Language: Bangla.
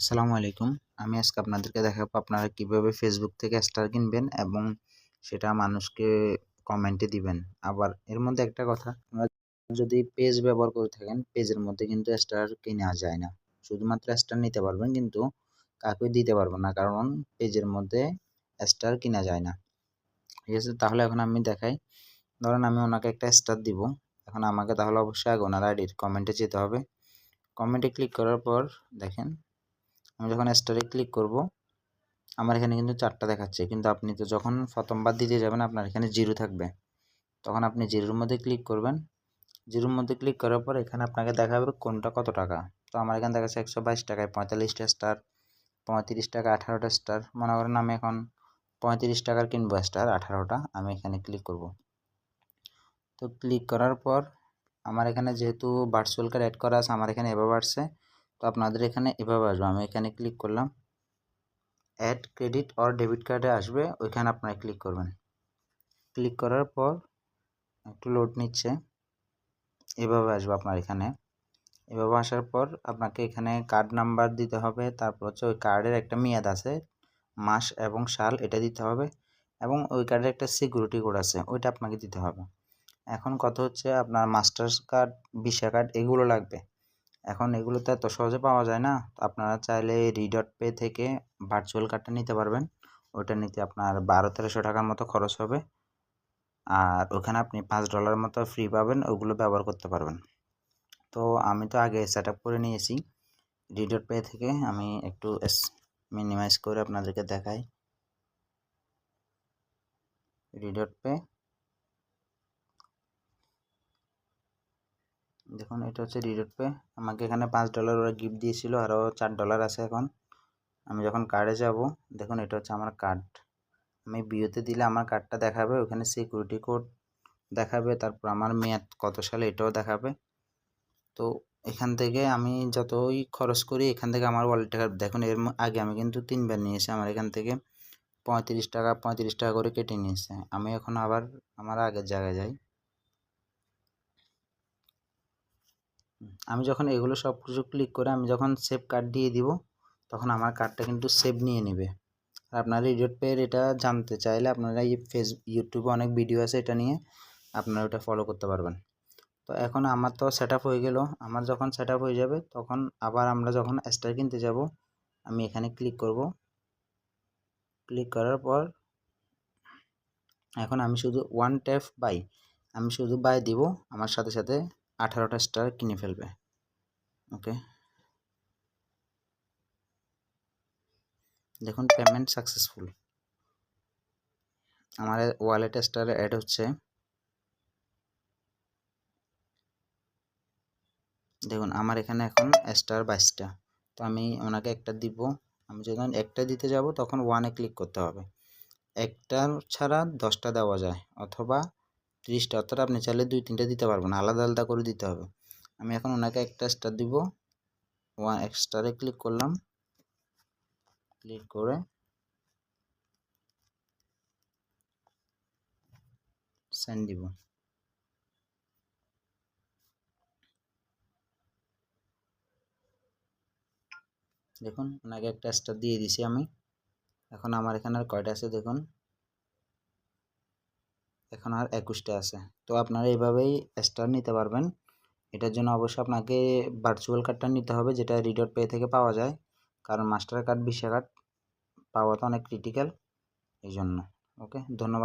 আসসালামু আলাইকুম। আমি আজকে আপনাদেরকে দেখাবো আপনারা কীভাবে ফেসবুক থেকে স্টার কিনবেন এবং সেটা মানুষকে কমেন্টে দিবেন। আবার এর মধ্যে একটা কথা যদি পেজ ব্যবহার করে থাকেন পেজের মধ্যে কিন্তু স্টার কেনা যায় না। শুধুমাত্র স্টার নিতে পারবেন কিন্তু কাউকে দিতে পারবেন না, কারণ পেজের মধ্যে স্টার কিনা যায় না। ঠিক আছে, তাহলে এখন আমি দেখাই। ধরেন আমি ওনাকে একটা স্টার দিব। এখন আমাকে তাহলে অবশ্যই আগে ওনার আইডির কমেন্টে যেতে হবে। কমেন্টে ক্লিক করার পর দেখেন আমি যখন স্টারে ক্লিক করব, আমার এখানে কিন্তু চারটা দেখাচ্ছে। কিন্তু আপনি তো যখন প্রথমবার দিতে যাবেন, আপনার এখানে জিরো থাকবে। তখন আপনি জিরোর মধ্যে ক্লিক করবেন। জিরোর মধ্যে ক্লিক করার পর এখানে আপনাকে দেখাবে কোনটা কত টাকা। তো আমার এখানে দেখাচ্ছে একশো বাইশ টাকায় পঁয়তাল্লিশটা স্টার পঁয়ত্রিশ টাকা আঠারোটা স্টার মনে করেন আমি এখন পঁয়ত্রিশ টাকার কিনবো স্টার আঠারোটা আমি এখানে ক্লিক করব। তো ক্লিক করার পর, আমার এখানে যেহেতু ভার্চুয়াল কার্ড অ্যাড করা আছে, আমার এখানে এভাবে আসছে। তো আপনাদের এখানে এভাবে আসবে। আমি এখানে ক্লিক করলাম অ্যাড ক্রেডিট অর ডেবিট কার্ডে আসবে, ওইখানে আপনারা ক্লিক করবেন। ক্লিক করার পর একটু লোড নিচ্ছে, এভাবে আসবে আপনার এখানে। এভাবে আসার পর আপনাকে এখানে কার্ড নাম্বার দিতে হবে, তারপর হচ্ছে ওই কার্ডের একটা মেয়াদ আছে, মাস এবং সাল এটা দিতে হবে এবং ওই কার্ডের একটা সিকিউরিটি কোড আছে, ওইটা আপনাকে দিতে হবে। এখন কথা হচ্ছে আপনার মাস্টার্স কার্ড ভিসা কার্ড এগুলো লাগবে। এখন এগুলো তো এত সহজে পাওয়া যায় না। আপনারা চাইলে রিডট পে থেকে ভার্চুয়াল কার্ডটা নিতে পারবেন। ওটা নিতে আপনার বারো, তেরোশো টাকার মতো খরচ হবে। আর ওখানে আপনি পাঁচ ডলার মতো ফ্রি পাবেন, ওগুলো ব্যবহার করতে পারবেন। তো আমি তো আগে সেট করে নিয়েছি। রিডট পে থেকে আমি একটু মিনিমাইজ করে আপনাদেরকে দেখাই। রিডট পে দেখুন, এটা হচ্ছে রিডট পে আমাকে এখানে পাঁচ ডলার ওরা গিফট দিয়েছিল আরও চার ডলার আছে এখন। আমি যখন কার্ডে যাব, দেখুন, এটা হচ্ছে আমার কার্ড আমি বিওতে দিলে আমার কার্ডটা দেখাবে, ওখানে সিকিউরিটি কোড দেখাবে, তারপর আমার মেয়াদ কত সালে এটাও দেখাবে। তো এখান থেকে আমি যতই খরচ করি, এখান থেকে আমার ওয়ালেট টাকা, দেখুন, এর আগে আমি কিন্তু তিনবার নিয়েছি, আমার এখান থেকে পঁয়ত্রিশ টাকা পঁয়ত্রিশ টাকা করে কেটে নিয়েছে। আমি এখন আবার আমার আগের জায়গায় যাই। আমি যখন এগুলো সব কিছু ক্লিক করে আমি যখন সেভ কার্ড দিয়ে দিব, তখন আমার কার্ডটা কিন্তু সেভ নিয়ে নেবে। আর আপনারা রিডট পেয়ের এটা জানতে চাইলে আপনারা এই ফেস ইউটিউবে অনেক ভিডিও আছে এটা নিয়ে আপনারা ওটা ফলো করতে পারবেন। তো এখন আমার তো সেট হয়ে গেল, আমার যখন সেট হয়ে যাবে তখন আবার আমরা যখন স্টার কিনতে যাব, আমি এখানে ক্লিক করব। ক্লিক করার পর এখন আমি শুধু ওয়ান ট্যাপ বাই আমি শুধু বাই দিব, আমার সাথে সাথে আঠারোটা স্টার কিনে ফেলবে ওকে দেখুন পেমেন্ট সাকসেসফুল আমার ওয়ালেট স্টার অ্যাড হচ্ছে। দেখুন, আমার এখানে এখন স্টার বাইশটা। তো আমি ওনাকে একটা দিব। আমি যখন একটা দিতে যাব, তখন ওয়ানে ক্লিক করতে হবে। একটা ছাড়া দশটা দেওয়া যায়, অথবা তিরিশটা, অর্থাৎ আপনি চাইলে দুই তিনটে দিতে পারবেন, আলাদা আলাদা করে দিতে হবে। আমি এখন ওনাকে একটা স্টার দিব ওয়ান স্টারে ক্লিক করলাম। ক্লিক করে সেন্ড দিব। দেখুন, ওনাকে একটা স্টার দিয়ে দিছি আমি। এখন আমার এখানে আর কয়টা আছে দেখুন। এখন আর একুশটা আছে। তো আপনারা এইভাবেই স্টার নিতে পারবেন। এটার জন্য অবশ্যই আপনাকে ভার্চুয়াল কার্ডটা নিতে হবে, যেটা রিডট পে থেকে পাওয়া যায়। কারণ মাস্টার কার্ড ভিসা কার্ড পাওয়া তো অনেক ক্রিটিক্যাল এই জন্য ওকে ধন্যবাদ।